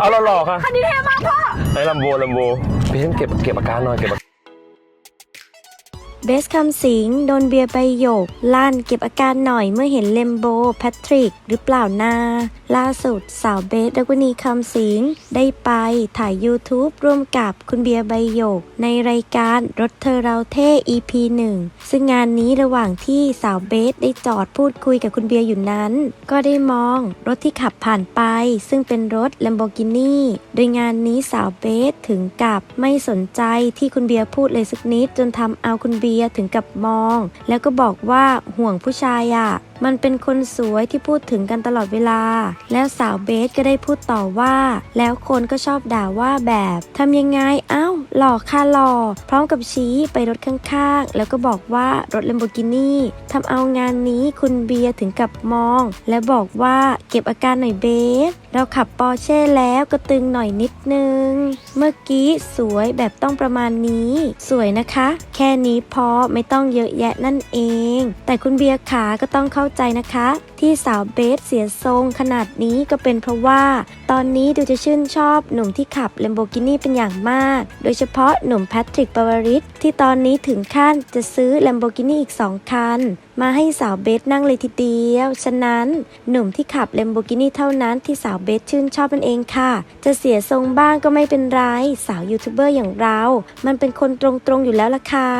เอาหล่อๆค่ะคันนี้เท่มากพ่อไอ้ลัมโบลัมโบพี่เก็บเก็บอาการหน่อยเก็บอา เบสคำสิงโดนเบียร์ใบหยก ลั่นเก็บอาการหน่อยเมื่อเห็นเลมโบ แพทริก หรือเปล่านาล่าสุดสาวเบสดักวนีคำสิงได้ไปถ่าย YouTube ร่วมกับคุณเบียร์ใบหยก ในรายการรถเธอเราเท่ EP 1 ซึ่งงานนี้ระหว่างที่สาวเบสได้จอดพูดคุยกับคุณเบียร์อยู่นั้น ก็ได้มองรถที่ขับผ่านไป ซึ่งเป็นรถ Lamborghini โดยงานนี้สาวเบสถึงกับไม่สนใจที่คุณเบียร์พูดเลยสักนิดจนทำเอาคุณเบียร์ถึงกับมอง แล้วก็บอกว่าห่วงผู้ชายอะ่ะ มันเป็นคนสวยที่พูดถึงกันตลอดเวลา แล้วสาวเบสก็ได้พูดต่อว่า แล้วคนก็ชอบด่าว่าแบบทำยังไงเอ้าหล่อค่ะหล่อพร้อมกับชี้ไปรถข้างๆ แล้วก็บอกว่ารถ Lamborghini ทำเอางานนี้คุณเบียร์ถึงกับมอง และบอกว่าเก็บอาการหน่อยเบส เราขับปอร์เช่แล้วก็ตึงหน่อยนิดนึง เมื่อกี้สวยแบบต้องประมาณนี้ สวยนะคะ แค่นี้พอไม่ต้องเยอะแยะนั่นเอง แต่คุณเบียร์ขาก็ต้องเข้าใจนะคะ ที่สาวเบสเสียทรงขนาดนี้ก็เป็นเพราะว่า ตอนนี้ดูจะชื่นชอบหนุ่มที่ขับเลมโบกินีเป็นอย่างมาก โดยเฉพาะหนุ่มแพทริกปาวริสที่ตอนนี้ถึงขั้นจะซื้อเลมโบกินีอีก 2 คัน มาให้สาวเบสนั่งเลยทีเดียว ฉะนั้นหนุ่มที่ขับ Lamborghini เท่านั้นที่สาวเบสชื่นชอบมันเองค่ะ จะเสียทรงบ้างก็ไม่เป็นไร สาวยูทูบเบอร์อย่างเรา มันเป็นคนตรงๆอยู่แล้วล่ะค่ะ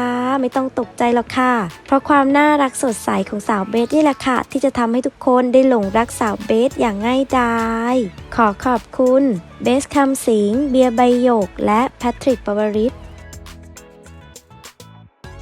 ไม่ต้องตกใจหรอกค่ะ เพราะความน่ารักสดใสของสาวเบสนี่แหละค่ะ ที่จะทำให้ทุกคนได้หลงรักสาวเบสอย่างง่ายดายขอขอบคุณเบสคำสิงเบียร์ใบหยก และแพทริกปวริศ